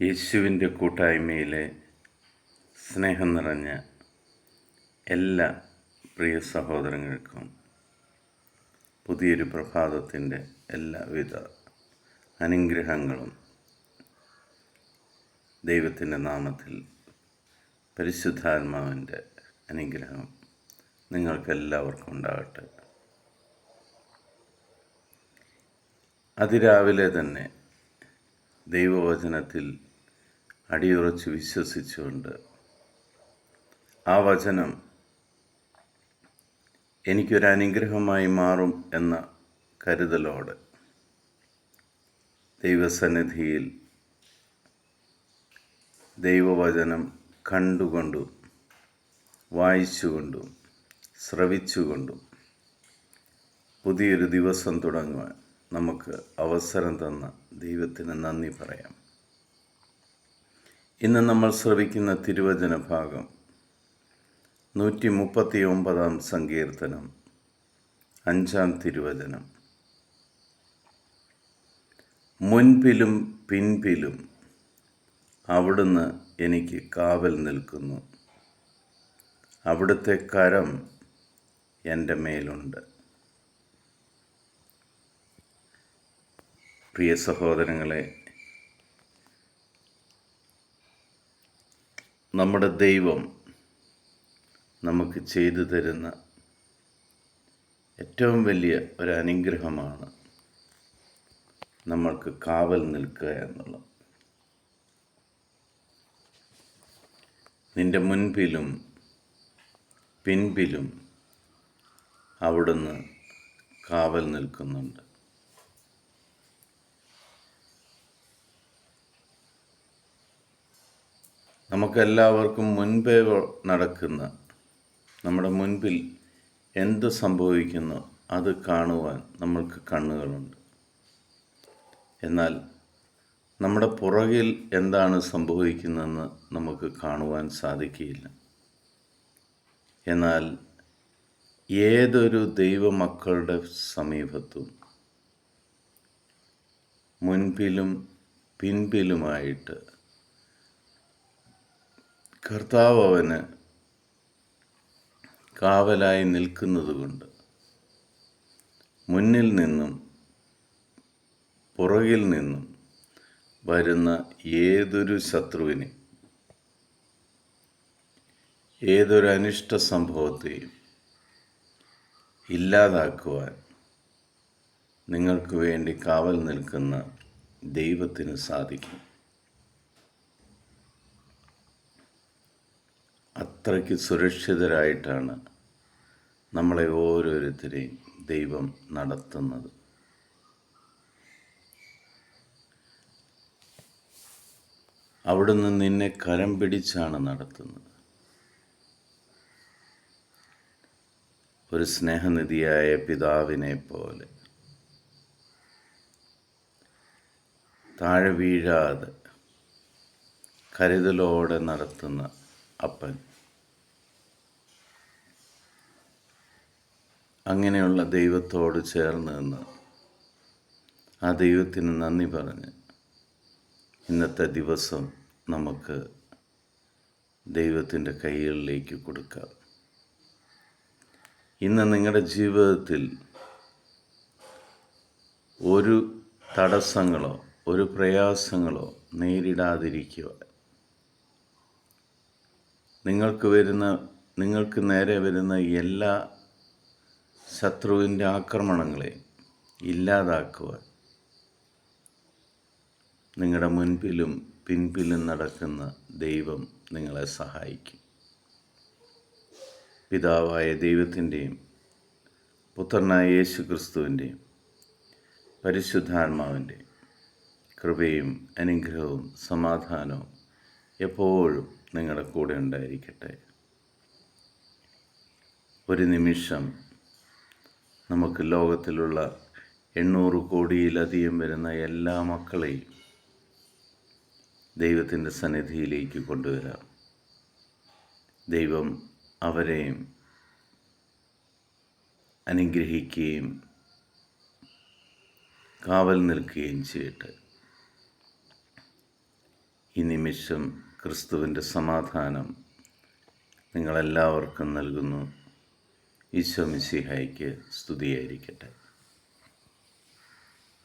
യേശുവിന്റെ കൂട്ടായ്മയിലെ സ്നേഹം നിറഞ്ഞ എല്ലാ പ്രിയ സഹോദരങ്ങൾക്കും പുതിയൊരു പ്രഭാതത്തിന്റെ എല്ലാവിധ അനുഗ്രഹങ്ങളും ദൈവത്തിന്റെ നാമത്തിൽ പരിശുദ്ധാത്മാവിന്റെ അനുഗ്രഹം നിങ്ങൾക്കെല്ലാവർക്കും ഉണ്ടാകട്ടെ. അതിരാവിലെ തന്നെ ദൈവവചനത്തിൽ അടിയുറച്ച് വിശ്വസിച്ചുകൊണ്ട് ആ വചനം എനിക്കൊരു അനുഗ്രഹമായി മാറും എന്ന കരുതലോടെ ദൈവസന്നിധിയിൽ ദൈവവചനം കണ്ടുകൊണ്ടും വായിച്ചുകൊണ്ടും ശ്രവിച്ചുകൊണ്ടും പുതിയൊരു ദിവസം തുടങ്ങുവാൻ നമുക്ക് അവസരം തന്ന ദൈവത്തിന് നന്ദി പറയാം. ഇന്ന് നമ്മൾ ശ്രവിക്കുന്ന തിരുവചന ഭാഗം നൂറ്റി മുപ്പത്തി ഒമ്പതാം സങ്കീർത്തനം അഞ്ചാം തിരുവചനം. മുൻപിലും പിൻപിലും അവിടുന്ന് എനിക്ക് കാവൽ നിൽക്കുന്നു. അവിടുത്തെ കരം എന്റെ മേലുണ്ട്. പ്രിയ സഹോദരങ്ങളെ നമ്മുടെ ദൈവം നമുക്ക് ചെയ്തു തരുന്ന ഏറ്റവും വലിയ ഒരു അനുഗ്രഹമാണ് നമ്മൾക്ക് കാവൽ നിൽക്കുക എന്നുള്ളത്. നിന്റെ മുൻപിലും പിൻപിലും അവിടുന്ന് കാവൽ നിൽക്കുന്നുണ്ട്. നമുക്കെല്ലാവർക്കും മുൻപേ നടക്കുന്ന നമ്മുടെ മുൻപിൽ എന്ത് സംഭവിക്കുന്നു അത് കാണുവാൻ നമ്മൾക്ക് കണ്ണുകളുണ്ട്. എന്നാൽ നമ്മുടെ പുറകിൽ എന്താണ് സംഭവിക്കുന്നതെന്ന് നമുക്ക് കാണുവാൻ സാധിക്കുകയില്ല. എന്നാൽ ഏതൊരു ദൈവമക്കളുടെ സമീപത്തും മുൻപിലും പിൻപിലുമായിട്ട് കർത്താവ് അവന് കാവലായി നിൽക്കുന്നത് കൊണ്ട് മുന്നിൽ നിന്നും പുറകിൽ നിന്നും വരുന്ന ഏതൊരു ശത്രുവിനെ ഏതൊരു അനിഷ്ട സംഭവത്തെയും ഇല്ലാതാക്കുവാൻ നിങ്ങൾക്ക് വേണ്ടി കാവൽ നിൽക്കുന്ന ദൈവത്തിന് സാധിക്കും. അത്രയ്ക്ക് സുരക്ഷിതരായിട്ടാണ് നമ്മളെ ഓരോരുത്തരെയും ദൈവം നടത്തുന്നത്. അവിടുന്ന് നിന്നെ കരം പിടിച്ചാണ് നടത്തുന്നത്. ഒരു സ്നേഹനിധിയായ പിതാവിനെ പോലെ. താഴെ വീഴാതെ കരുതലോടെ നടത്തുന്ന അപ്പൻ. അങ്ങനെയുള്ള ദൈവത്തോട് ചേർന്ന് നിന്ന് ആ ദൈവത്തിന് നന്ദി പറഞ്ഞ് ഇന്നത്തെ ദിവസം നമുക്ക് ദൈവത്തിന്റെ കൈകളിലേക്ക് കൊടുക്കാം. ഇന്ന് നിങ്ങളുടെ ജീവിതത്തിൽ ഒരു തടസ്സങ്ങളോ ഒരു പ്രയാസങ്ങളോ നേരിടാതിരിക്കുക. നിങ്ങൾക്ക് വരുന്ന നിങ്ങൾക്ക് നേരെ വരുന്ന എല്ലാ ശത്രുവിന്റെ ആക്രമണങ്ങളെ ഇല്ലാതാക്കുവാൻ നിങ്ങളുടെ മുൻപിലും പിൻപിലും നടക്കുന്ന ദൈവം നിങ്ങളെ സഹായിക്കും. പിതാവായ ദൈവത്തിന്റെയും പുത്രനായ യേശു ക്രിസ്തുവിന്റെയും പരിശുദ്ധാത്മാവിന്റെ കൃപയും അനുഗ്രഹവും സമാധാനവും എപ്പോഴും നിങ്ങളുടെ കൂടെ ഉണ്ടായിരിക്കട്ടെ. ഒരു നിമിഷം നമുക്ക് ലോകത്തിലുള്ള എണ്ണൂറ് കോടിയിലധികം വരുന്ന എല്ലാ മക്കളെയും ദൈവത്തിന്റെ സന്നിധിയിലേക്ക് കൊണ്ടുവരാം. ദൈവം അവരെയും അനുഗ്രഹിക്കുകയും കാവൽ നിൽക്കുകയും ചെയ്യട്ടെ. ഈ നിമിഷം ക്രിസ്തുവിന്റെ സമാധാനം നിങ്ങളെല്ലാവർക്കും നൽകുന്നു. ഈശോ മിശിഹായ്ക്ക് സ്തുതിയായിരിക്കട്ടെ.